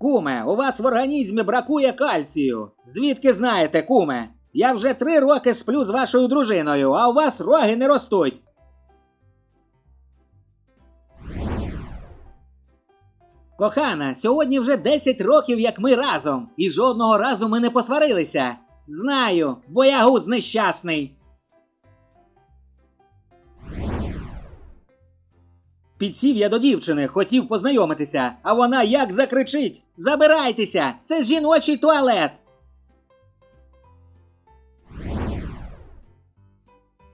Куме, у вас в організмі бракує кальцію. Звідки знаєте, куме? Я вже три роки сплю з вашою дружиною, а у вас роги не ростуть. Кохана, сьогодні вже 10 років, як ми разом, і жодного разу ми не посварилися. Знаю, боягуз нещасний. Підсів я до дівчини, хотів познайомитися, а вона як закричить: Забирайтеся! Це жіночий туалет.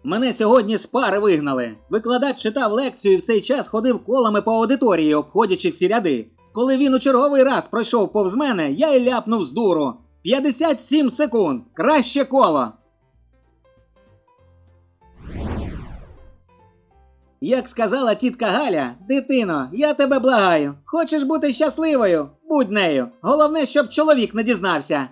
Мене сьогодні з пари вигнали. Викладач читав лекцію і в цей час ходив колами по аудиторії, обходячи всі ряди. Коли він у черговий раз пройшов повз мене, я й ляпнув з дуру. 57 секунд. Краще коло. Як сказала тітка Галя, дитино, я тебе благаю. Хочеш бути щасливою? Будь нею. Головне, щоб чоловік не дізнався.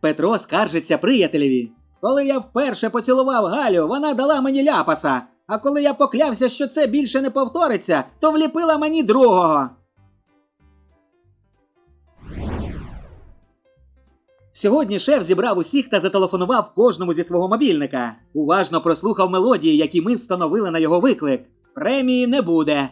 Петро скаржиться приятелеві. Коли я вперше поцілував Галю, вона дала мені ляпаса. А коли я поклявся, що це більше не повториться, то вліпила мені другого. Сьогодні шеф зібрав усіх та зателефонував кожному зі свого мобільника. Уважно прослухав мелодії, які ми встановили на його виклик. Премії не буде.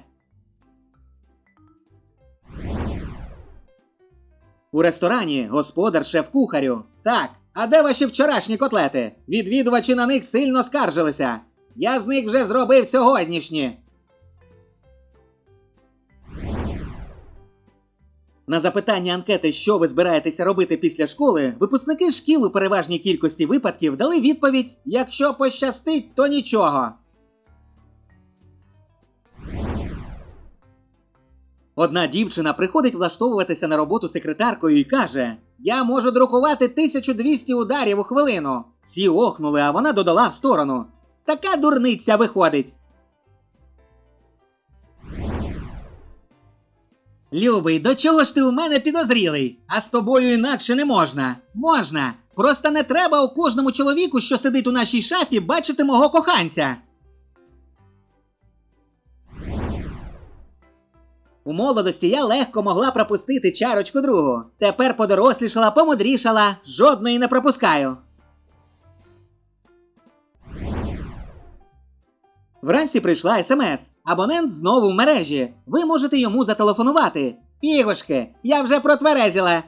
У ресторані господар шеф-кухарю. Так, а де ваші вчорашні котлети? Відвідувачі на них сильно скаржилися. Я з них вже зробив сьогоднішні. На запитання анкети, що ви збираєтеся робити після школи, випускники шкіл у переважній кількості випадків дали відповідь: якщо пощастить, то нічого. Одна дівчина приходить влаштовуватися на роботу секретаркою і каже: Я можу друкувати 1200 ударів у хвилину. Всі охнули, а вона додала в сторону. Така дурниця виходить. Любий, до чого ж ти у мене підозрілий? А з тобою інакше не можна. Можна. Просто не треба у кожному чоловіку, що сидить у нашій шафі, бачити мого коханця. У молодості я легко могла пропустити чарочку другу. Тепер подорослішала, помудрішала, жодної не пропускаю. Вранці прийшла смс. Абонент знову в мережі. Ви можете йому зателефонувати. Пігошки, я вже протверезіла.